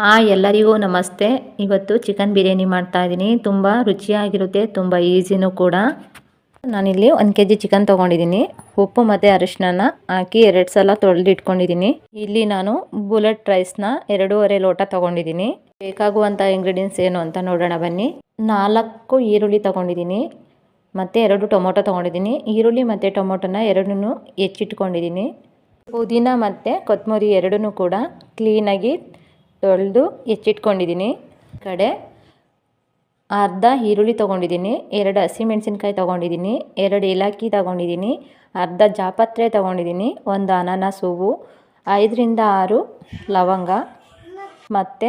Hi ಎಲ್ಲರಿಗೂ ನಮಸ್ತೆ. ಇವತ್ತು ಚಿಕನ್ ಬಿರಿಯಾನಿ ಮಾಡ್ತಾ ಇದ್ದೀನಿ. ತುಂಬ ರುಚಿಯಾಗಿರುತ್ತೆ, ತುಂಬ ಈಸಿನೂ ಕೂಡ. ನಾನಿಲ್ಲಿ ಒಂದು ಕೆ ಜಿ ಚಿಕನ್ ತೊಗೊಂಡಿದ್ದೀನಿ. ಉಪ್ಪು ಮತ್ತು ಅರಿಶಿನ ಹಾಕಿ ಎರಡು ಸಲ ತೊಳೆದು ಇಟ್ಕೊಂಡಿದ್ದೀನಿ ಇಲ್ಲಿ ನಾನು ಬುಲೆಟ್ ರೈಸ್ನ ಎರಡೂವರೆ ಲೋಟ ತೊಗೊಂಡಿದ್ದೀನಿ. ಬೇಕಾಗುವಂಥ ಇಂಗ್ರೀಡಿಯೆಂಟ್ಸ್ ಏನು ಅಂತ ನೋಡೋಣ ಬನ್ನಿ. ನಾಲ್ಕು ಈರುಳ್ಳಿ ತೊಗೊಂಡಿದ್ದೀನಿ. ಮತ್ತು ಎರಡು ಟೊಮೊಟೊ ತೊಗೊಂಡಿದ್ದೀನಿ. ಈರುಳ್ಳಿ ಮತ್ತು ಟೊಮೊಟೊನ ಎರಡನ್ನೂ ಹೆಚ್ಚಿಟ್ಕೊಂಡಿದ್ದೀನಿ. ಪುದೀನ ಮತ್ತು ಕೊತ್ತಂಬರಿ ಎರಡನ್ನೂ ಕೂಡ ಕ್ಲೀನಾಗಿ ತೊಳೆದು ಹೆಚ್ಚಿಟ್ಕೊಂಡಿದ್ದೀನಿ. ಕಡೆ ಅರ್ಧ ಈರುಳ್ಳಿ ತೊಗೊಂಡಿದ್ದೀನಿ, ಎರಡು ಹಸಿಮೆಣ್ಸಿನ್ಕಾಯಿ ತೊಗೊಂಡಿದ್ದೀನಿ, ಎರಡು ಏಲಕ್ಕಿ ತೊಗೊಂಡಿದ್ದೀನಿ, ಅರ್ಧ ಜಾಪತ್ರೆ ತೊಗೊಂಡಿದ್ದೀನಿ, ಒಂದು ಅನಾನಸ್ ಹೂವು, ಐದರಿಂದ ಆರು ಲವಂಗ ಮತ್ತು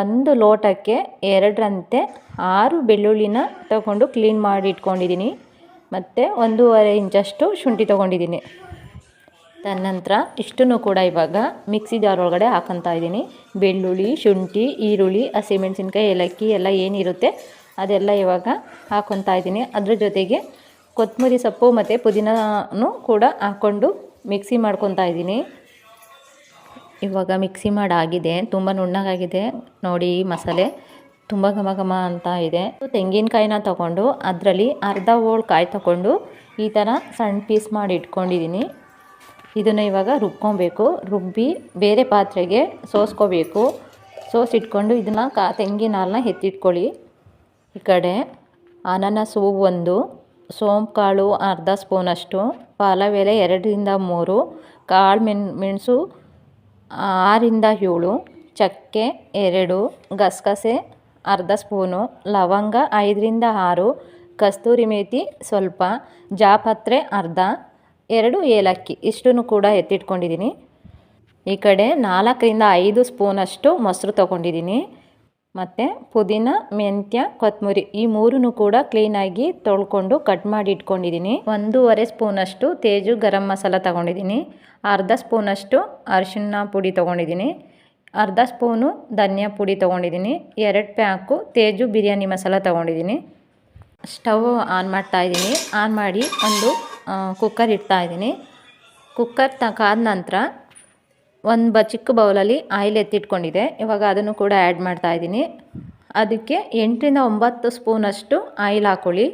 ಒಂದು ಲೋಟಕ್ಕೆ ಎರಡರಂತೆ ಆರು ಬೆಳ್ಳುಳ್ಳಿನ ತಗೊಂಡು ಕ್ಲೀನ್ ಮಾಡಿ ಇಟ್ಕೊಂಡಿದ್ದೀನಿ. ಮತ್ತು ಒಂದೂವರೆ ಇಂಚಷ್ಟು ಶುಂಠಿ ತೊಗೊಂಡಿದ್ದೀನಿ. ತದನಂತರ ಇಷ್ಟನ್ನು ಕೂಡ ಇವಾಗ ಮಿಕ್ಸಿ ಜಾರ್ ಒಳಗಡೆ ಹಾಕೊತಾ ಇದ್ದೀನಿ. ಬೆಳ್ಳುಳ್ಳಿ, ಶುಂಠಿ, ಈರುಳ್ಳಿ ಹಸಿಮೆಣಸಿನ್ಕಾಯಿ ಏಲಕ್ಕಿ ಎಲ್ಲ ಏನಿರುತ್ತೆ ಅದೆಲ್ಲ ಇವಾಗ ಹಾಕೊತಾ ಇದ್ದೀನಿ. ಅದ್ರ ಜೊತೆಗೆ ಕೊತ್ತಂಬರಿ ಸೊಪ್ಪು ಮತ್ತು ಪುದೀನೂ ಕೂಡ ಹಾಕ್ಕೊಂಡು ಮಿಕ್ಸಿ ಮಾಡ್ಕೊತಾ ಇದ್ದೀನಿ. ಇವಾಗ ಮಿಕ್ಸಿ ಮಾಡಾಗಿದೆ. ತುಂಬ ನುಣ್ಣಗಾಗಿದೆ. ನೋಡಿ ಮಸಾಲೆ ತುಂಬ ಘಮ ಘಮ ಅಂತ ಇದೆ. ತೆಂಗಿನಕಾಯಿನ ತಗೊಂಡು ಅದರಲ್ಲಿ ಅರ್ಧ ಹೋಳು ಕಾಯಿ ತಗೊಂಡು ಈ ಥರ ಸಣ್ಣ ಪೀಸ್ ಮಾಡಿ ಇಟ್ಕೊಂಡಿದ್ದೀನಿ. ಇದನ್ನು ಇವಾಗ ರುಬ್ಕೊಬೇಕು. ರುಬ್ಬಿ ಬೇರೆ ಪಾತ್ರೆಗೆ ಸೋಸ್ಕೋಬೇಕು. ಸೋಸಿಟ್ಕೊಂಡು ಇದನ್ನು ಕಾ ತೆಂಗಿನ ಹಾಲನ್ನ ಎತ್ತಿಟ್ಕೊಳ್ಳಿ. ಈ ಕಡೆ ಅನಾನಸ್ ಒಂದು, ಸೋಂಪು ಕಾಳು ಅರ್ಧ ಸ್ಪೂನಷ್ಟು ಪಾಲವೆಲೆ ಎಲೆ ಎರಡರಿಂದ ಮೂರು, ಕಾಳು ಮೆಣ್, ಮೆಣಸು ಆರಿಂದ ಏಳು, ಚಕ್ಕೆ ಎರಡು, ಗಸಗಸೆ ಅರ್ಧ ಸ್ಪೂನು, ಲವಂಗ ಐದರಿಂದ ಆರು, ಕಸ್ತೂರಿ ಮೇತಿ ಸ್ವಲ್ಪ, ಜಾಪತ್ರೆ ಅರ್ಧ ಎರಡು ಏಲಕ್ಕಿ, ಇಷ್ಟನ್ನು ಕೂಡ ಎತ್ತಿಟ್ಕೊಂಡಿದ್ದೀನಿ. ಈ ಕಡೆ ನಾಲ್ಕರಿಂದ ಐದು ಸ್ಪೂನಷ್ಟು ಮೊಸರು ತೊಗೊಂಡಿದ್ದೀನಿ. ಮತ್ತು ಪುದೀನ, ಮೆಂತ್ಯ ಕೊತ್ತಂಬರಿ ಈ ಮೂರನ್ನು ಕೂಡ ಕ್ಲೀನಾಗಿ ತೊಳ್ಕೊಂಡು ಕಟ್ ಮಾಡಿ ಇಟ್ಕೊಂಡಿದ್ದೀನಿ. ಒಂದೂವರೆ ಸ್ಪೂನಷ್ಟು ತೇಜು ಗರಂ ಮಸಾಲ ತೊಗೊಂಡಿದ್ದೀನಿ. ಅರ್ಧ ಸ್ಪೂನಷ್ಟು ಅರಿಶಿಣ ಪುಡಿ ತೊಗೊಂಡಿದ್ದೀನಿ. ಅರ್ಧ ಸ್ಪೂನು ಧನಿಯಾ ಪುಡಿ ತೊಗೊಂಡಿದ್ದೀನಿ. ಎರಡು ಪ್ಯಾಕು ತೇಜು ಬಿರಿಯಾನಿ ಮಸಾಲ ತೊಗೊಂಡಿದ್ದೀನಿ. ಸ್ಟವ್ ಆನ್ ಮಾಡ್ತಾ ಇದ್ದೀನಿ. ಆನ್ ಮಾಡಿ ಒಂದು ಕುಕ್ಕರ್ ಇಡ್ತಾ ಇದ್ದೀನಿ. ಕುಕ್ಕರ್ ತಕ್ಕಾದ ನಂತರ ಒಂದು ಬ, ಚಿಕ್ಕ ಬೌಲಲ್ಲಿ ಆಯಿಲ್ ಎತ್ತಿಟ್ಕೊಂಡಿದೆ. ಇವಾಗ ಅದನ್ನು ಕೂಡ ಆ್ಯಡ್ ಮಾಡ್ತಾ ಇದ್ದೀನಿ. ಅದಕ್ಕೆ ಎಂಟರಿಂದ ಒಂಬತ್ತು ಸ್ಪೂನಷ್ಟು ಆಯಿಲ್ ಹಾಕ್ಕೊಳ್ಳಿ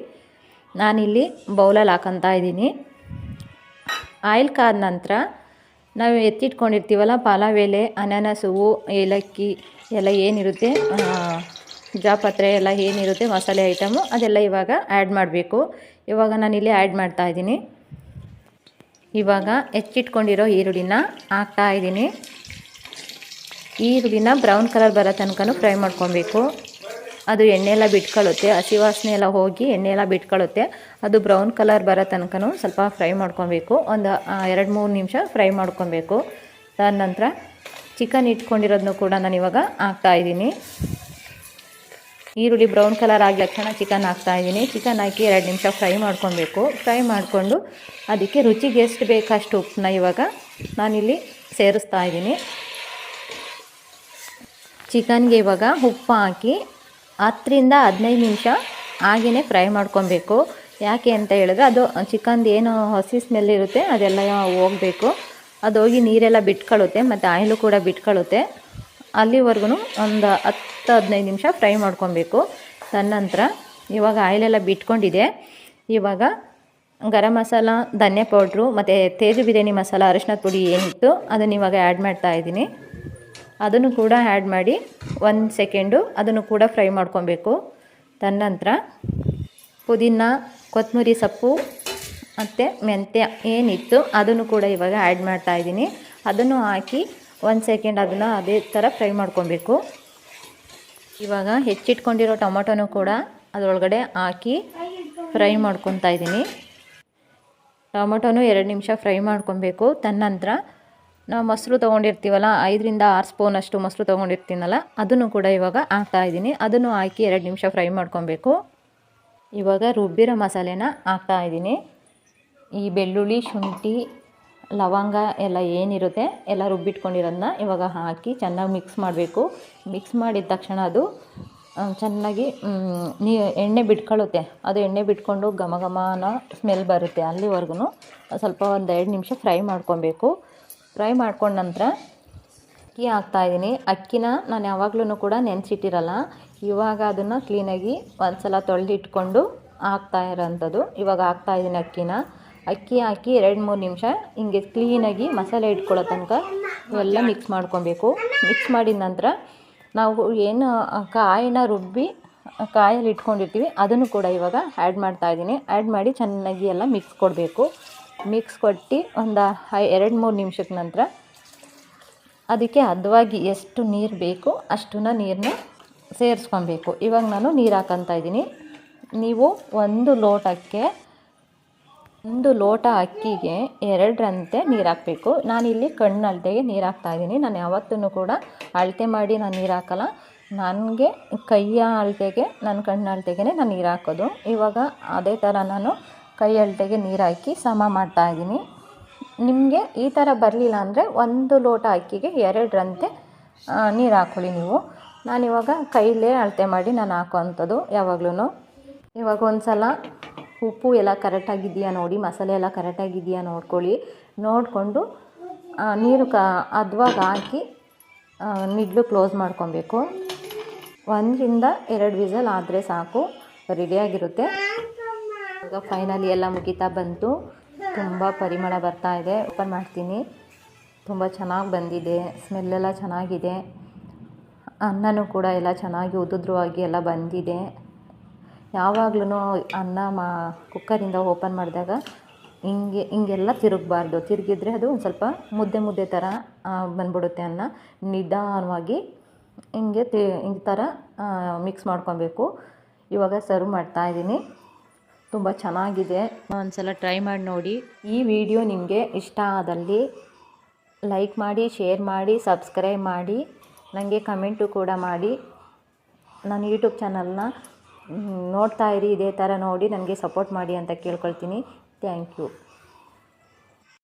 ನಾನಿಲ್ಲಿ ಬೌಲಲ್ಲಿ ಹಾಕೊತಾ ಇದ್ದೀನಿ. ಆಯಿಲ್ ಕಾದ ನಂತರ ನಾವು ಎತ್ತಿಟ್ಕೊಂಡಿರ್ತೀವಲ್ಲ ಪಲಾವ್ ಎಲೆ ಅನಾನಸ್ ಹೂವು ಏಲಕ್ಕಿ ಎಲ್ಲ ಏನಿರುತ್ತೆ ಜಾಪತ್ರೆ ಎಲ್ಲ ಏನಿರುತ್ತೆ, ಮಸಾಲೆ ಐಟಮು ಅದೆಲ್ಲ ಇವಾಗ ಆ್ಯಡ್ ಮಾಡಬೇಕು. ಇವಾಗ ನಾನು ಇಲ್ಲಿ ಆ್ಯಡ್ ಮಾಡ್ತಾ ಇದ್ದೀನಿ. ಇವಾಗ ಹೆಚ್ಚಿಟ್ಕೊಂಡಿರೋ ಈರುಳ್ಳಿನ ಹಾಕ್ತಾ ಇದ್ದೀನಿ. ಈರುಳ್ಳಿನ ಬ್ರೌನ್ ಕಲರ್ ಬರೋ ತನಕ ಫ್ರೈ ಮಾಡ್ಕೊಬೇಕು. ಅದು ಎಣ್ಣೆ ಎಲ್ಲ ಬಿಟ್ಕೊಳ್ಳುತ್ತೆ, ಹಸಿ ವಾಸನೆ ಎಲ್ಲ ಹೋಗಿ ಎಣ್ಣೆ ಎಲ್ಲ ಬಿಟ್ಕೊಳ್ಳುತ್ತೆ. ಅದು ಬ್ರೌನ್ ಕಲರ್ ಬರೋ ತನಕ ಸ್ವಲ್ಪ ಫ್ರೈ ಮಾಡ್ಕೊಬೇಕು. ಒಂದು ಎರಡು, ಮೂರು ನಿಮಿಷ ಫ್ರೈ ಮಾಡ್ಕೊಬೇಕು. ನಂತರ ಚಿಕನ್ ಇಟ್ಕೊಂಡಿರೋದನ್ನು ಕೂಡ ನಾನು ಇವಾಗ ಹಾಕ್ತಾಯಿದ್ದೀನಿ ಈರುಳ್ಳಿ ಬ್ರೌನ್ ಕಲರ್ ಆಗಿ ತಕ್ಷಣ ಚಿಕನ್ ಹಾಕ್ತಾ ಇದ್ದೀನಿ. ಚಿಕನ್ ಹಾಕಿ ಎರಡು ನಿಮಿಷ ಫ್ರೈ ಮಾಡ್ಕೊಬೇಕು. ಫ್ರೈ ಮಾಡಿಕೊಂಡು ಅದಕ್ಕೆ ರುಚಿಗೆ ಎಷ್ಟು ಬೇಕಷ್ಟು ಉಪ್ಪನ್ನ ಇವಾಗ ನಾನಿಲ್ಲಿ ಸೇರಿಸ್ತಾ ಇದ್ದೀನಿ. ಚಿಕನ್ಗೆ ಇವಾಗ ಉಪ್ಪು ಹಾಕಿ ಹತ್ತರಿಂದ ಹದಿನೈದು ನಿಮಿಷ ಹಾಗೆಯೇ ಫ್ರೈ ಮಾಡ್ಕೊಬೇಕು. ಯಾಕೆ ಅಂತ ಹೇಳಿದ್ರೆ ಅದು ಚಿಕನ್ದು ಏನು ಹಸಿ ಸ್ಮೆಲ್ ಇರುತ್ತೆ ಅದೆಲ್ಲ ಹೋಗಬೇಕು. ಅದು ಹೋಗಿ ನೀರೆಲ್ಲ ಬಿಟ್ಕೊಳ್ಳುತ್ತೆ, ಮತ್ತು ಆಯಿಲು ಕೂಡ ಬಿಟ್ಕೊಳ್ಳುತ್ತೆ. ಅಲ್ಲಿವರೆಗೂ ಒಂದು ಹತ್ತು ಹದಿನೈದು ನಿಮಿಷ ಫ್ರೈ ಮಾಡ್ಕೊಬೇಕು. ತನ್ನಂತರ ಇವಾಗ ಆಯಿಲೆಲ್ಲ ಬಿಟ್ಕೊಂಡಿದೆ. ಇವಾಗ ಗರಂ ಮಸಾಲ, ಧನ್ಯ ಪೌಡ್ರು ಮತ್ತು ತೇಜು ಬಿರಿಯಾನಿ ಮಸಾಲ ಅರಿಶಿನದ ಪುಡಿ ಏನಿತ್ತು ಅದನ್ನು ಇವಾಗ ಆ್ಯಡ್ ಮಾಡ್ತಾ ಇದ್ದೀನಿ. ಅದನ್ನು ಕೂಡ ಆ್ಯಡ್ ಮಾಡಿ ಒಂದು ಸೆಕೆಂಡು ಅದನ್ನು ಕೂಡ ಫ್ರೈ ಮಾಡ್ಕೊಬೇಕು. ತನ್ನಂತರ ಪುದೀನ ಕೊತ್ತಂಬರಿ ಸೊಪ್ಪು ಮತ್ತು ಮೆಂತ್ಯ ಏನಿತ್ತು ಅದನ್ನು ಕೂಡ ಇವಾಗ ಆ್ಯಡ್ ಮಾಡ್ತಾ ಇದ್ದೀನಿ. ಅದನ್ನು ಹಾಕಿ ಒಂದು ಸೆಕೆಂಡ್ ಅದನ್ನು ಅದೇ ಥರ ಫ್ರೈ ಮಾಡ್ಕೊಬೇಕು. ಇವಾಗ ಹೆಚ್ಚಿಟ್ಕೊಂಡಿರೋ ಟೊಮೊಟೊನೂ ಕೂಡ ಅದರೊಳಗಡೆ ಹಾಕಿ ಫ್ರೈ ಮಾಡ್ಕೊತಾ ಇದ್ದೀನಿ. ಟೊಮೊಟೊನೂ ಎರಡು ನಿಮಿಷ ಫ್ರೈ ಮಾಡ್ಕೊಬೇಕು. ತನ್ನಂತರ ನಾವು ಮೊಸರು ತೊಗೊಂಡಿರ್ತೀವಲ್ಲ, ಐದರಿಂದ ಆರು ಸ್ಪೂನಷ್ಟು ಮೊಸರು ತೊಗೊಂಡಿರ್ತೀನಲ್ಲ, ಅದನ್ನು ಕೂಡ ಇವಾಗ ಹಾಕ್ತಾಯಿದ್ದೀನಿ ಅದನ್ನು ಹಾಕಿ ಎರಡು ನಿಮಿಷ ಫ್ರೈ ಮಾಡ್ಕೊಬೇಕು. ಇವಾಗ ರುಬ್ಬಿರೋ ಮಸಾಲೆನ ಹಾಕ್ತಾಯಿದ್ದೀನಿ ಈ ಬೆಳ್ಳುಳ್ಳಿ, ಶುಂಠಿ ಲವಂಗ ಎಲ್ಲ ಏನಿರುತ್ತೆ ಎಲ್ಲ ರುಬ್ಬಿಟ್ಕೊಂಡಿರೋದನ್ನ ಇವಾಗ ಹಾಕಿ ಚೆನ್ನಾಗಿ ಮಿಕ್ಸ್ ಮಾಡಬೇಕು. ಮಿಕ್ಸ್ ಮಾಡಿದ ತಕ್ಷಣ ಅದು ಚೆನ್ನಾಗಿ ನೀ, ಎಣ್ಣೆ ಬಿಟ್ಕೊಳ್ಳುತ್ತೆ. ಅದು ಎಣ್ಣೆ ಬಿಟ್ಕೊಂಡು ಘಮ ಘಮನ ಸ್ಮೆಲ್ ಬರುತ್ತೆ ಅಲ್ಲಿವರೆಗೂ. ಸ್ವಲ್ಪ ಒಂದು ಎರಡು ನಿಮಿಷ ಫ್ರೈ ಮಾಡ್ಕೊಬೇಕು. ಫ್ರೈ ಮಾಡ್ಕೊಂಡ ನಂತರ ಅಕ್ಕಿ ಹಾಕ್ತಾಯಿದ್ದೀನಿ ಅಕ್ಕಿನ ನಾನು ಯಾವಾಗಲೂ ಕೂಡ ನೆನೆಸಿಟ್ಟಿರಲ್ಲ. ಇವಾಗ ಅದನ್ನು ಕ್ಲೀನಾಗಿ ಒಂದು ಸಲ ತೊಳೆದಿಟ್ಕೊಂಡು ಹಾಕ್ತಾ ಇರೋಂಥದ್ದು. ಇವಾಗ ಹಾಕ್ತಾಯಿದ್ದೀನಿ ಅಕ್ಕಿನ. ಅಕ್ಕಿ ಹಾಕಿ ಎರಡು ಮೂರು ನಿಮಿಷ ಹಿಂಗೆ ಕ್ಲೀನಾಗಿ ಮಸಾಲೆ ಇಟ್ಕೊಳ್ಳೋ ತನಕ ಇವೆಲ್ಲ ಮಿಕ್ಸ್ ಮಾಡ್ಕೊಬೇಕು. ಮಿಕ್ಸ್ ಮಾಡಿದ ನಂತರ ನಾವು ಏನು ಕಾಯಿನ ರುಬ್ಬಿ ಕಾಯಲ್ಲಿ ಇಟ್ಕೊಂಡಿರ್ತೀವಿ, ಅದನ್ನು ಕೂಡ ಇವಾಗ ಆ್ಯಡ್ ಮಾಡ್ತಾಯಿದ್ದೀನಿ ಆ್ಯಡ್ ಮಾಡಿ ಚೆನ್ನಾಗಿ ಎಲ್ಲ ಮಿಕ್ಸ್ ಕೊಡಬೇಕು. ಮಿಕ್ಸ್ ಕೊಟ್ಟು ಒಂದು ಎರಡು ಮೂರು ನಿಮಿಷದ ನಂತರ ಅದಕ್ಕೆ ಹದವಾಗಿ ಎಷ್ಟು ನೀರು ಬೇಕು ಅಷ್ಟನ್ನ ನೀರನ್ನ ಸೇರಿಸ್ಕೊಬೇಕು. ಇವಾಗ ನಾನು ನೀರು ಹಾಕೊತಾ ಇದ್ದೀನಿ. ನೀವು ಒಂದು ಲೋಟಕ್ಕೆ ಒಂದು ಲೋಟ ಅಕ್ಕಿಗೆ ಎರಡರಂತೆ ನೀರು ಹಾಕಬೇಕು ನಾನಿಲ್ಲಿ ಕಣ್ಣು ಅಳತೆಗೆ ನೀರು ಹಾಕ್ತಾಯಿದ್ದೀನಿ ನಾನು ಯಾವತ್ತೂ ಕೂಡ ಅಳತೆ ಮಾಡಿ ನಾನು ನೀರು ಹಾಕಲ್ಲ ನನಗೆ ಕೈಯ ಅಳತೆಗೆ ನನ್ನ ಕಣ್ಣು ಅಳತೆಗೆ ನಾನು ನೀರು ಹಾಕೋದು ಇವಾಗ ಅದೇ ಥರ ನಾನು ಕೈ ಅಳತೆಗೆ ನೀರು ಹಾಕಿ ಸಮ ಮಾಡ್ತಾಯಿದ್ದೀನಿ ನಿಮಗೆ ಈ ಥರ ಬರಲಿಲ್ಲ ಅಂದರೆ ಒಂದು ಲೋಟ ಅಕ್ಕಿಗೆ ಎರಡರಂತೆ ನೀರು ಹಾಕೊಳ್ಳಿ ನೀವು. ನಾನಿವಾಗ ಕೈಲೇ ಅಳತೆ ಮಾಡಿ ನಾನು ಹಾಕೋವಂಥದ್ದು ಯಾವಾಗ್ಲೂ ಇವಾಗ ಒಂದು ಸಲ ಉಪ್ಪು ಎಲ್ಲ ಕರೆಕ್ಟಾಗಿದೆಯಾ ನೋಡಿ, ಮಸಾಲೆ ಎಲ್ಲ ಕರೆಕ್ಟಾಗಿದೆಯಾ ನೋಡ್ಕೊಳ್ಳಿ. ನೋಡಿಕೊಂಡು ನೀರು ಕ, ಅದ್ವಾಗ ಹಾಕಿ ನಿಡ್ಲು ಕ್ಲೋಸ್ ಮಾಡ್ಕೊಬೇಕು. ಒಂದರಿಂದ ಎರಡು ವಿಸಲ್ ಆದರೆ ಸಾಕು ರೆಡಿಯಾಗಿರುತ್ತೆ ಈಗ ಫೈನಲಿ ಎಲ್ಲ ಮುಗಿತಾ ಬಂತು. ತುಂಬ ಪರಿಮಳ ಬರ್ತಾ ಇದೆ. ಓಪನ್ ಮಾಡ್ತೀನಿ. ತುಂಬ ಚೆನ್ನಾಗಿ ಬಂದಿದೆ. ಸ್ಮೆಲ್ಲೆಲ್ಲ ಚೆನ್ನಾಗಿದೆ. ಅನ್ನನೂ ಕೂಡ ಎಲ್ಲ ಚೆನ್ನಾಗಿ ಉದುದ್ರವಾಗಿ ಎಲ್ಲ ಬಂದಿದೆ. ಯಾವಾಗ್ಲೂ ಅನ್ನ ಮಾ, ಕುಕ್ಕರಿಂದ ಓಪನ್ ಮಾಡಿದಾಗ ಹಿಂಗೆ, ಹಿಂಗೆಲ್ಲ ತಿರುಗಬಾರ್ದು. ತಿರುಗಿದ್ರೆ ಅದು ಒಂದು ಸ್ವಲ್ಪ ಮುದ್ದೆ ಮುದ್ದೆ ಥರ ಬಂದ್ಬಿಡುತ್ತೆ ಅನ್ನ. ನಿಧಾನವಾಗಿ ಹಿಂಗೆ ತಿ, ಹಿಂಗೆ ಥರ ಮಿಕ್ಸ್ ಮಾಡ್ಕೊಬೇಕು. ಇವಾಗ ಸರ್ವ್ ಮಾಡ್ತಾಯಿದ್ದೀನಿ ತುಂಬ ಚೆನ್ನಾಗಿದೆ. ಒಂದು ಸಲ ಟ್ರೈ ಮಾಡಿ ನೋಡಿ. ಈ ವಿಡಿಯೋ ನಿಮಗೆ ಇಷ್ಟ ಆದಲ್ಲಿ ಲೈಕ್ ಮಾಡಿ ಶೇರ್ ಮಾಡಿ ಸಬ್ಸ್ಕ್ರೈಬ್ ಮಾಡಿ. ನನಗೆ ಕಮೆಂಟು ಕೂಡ ಮಾಡಿ. ನನ್ನ ಯೂಟ್ಯೂಬ್ ಚಾನಲ್ನ ನೋಡ್ತಾ ಇರಿ ಇದೇ ಥರ ನೋಡಿ ನನಗೆ ಸಪೋರ್ಟ್ ಮಾಡಿ ಅಂತ ಕೇಳ್ಕೊಳ್ತೀನಿ. Thank you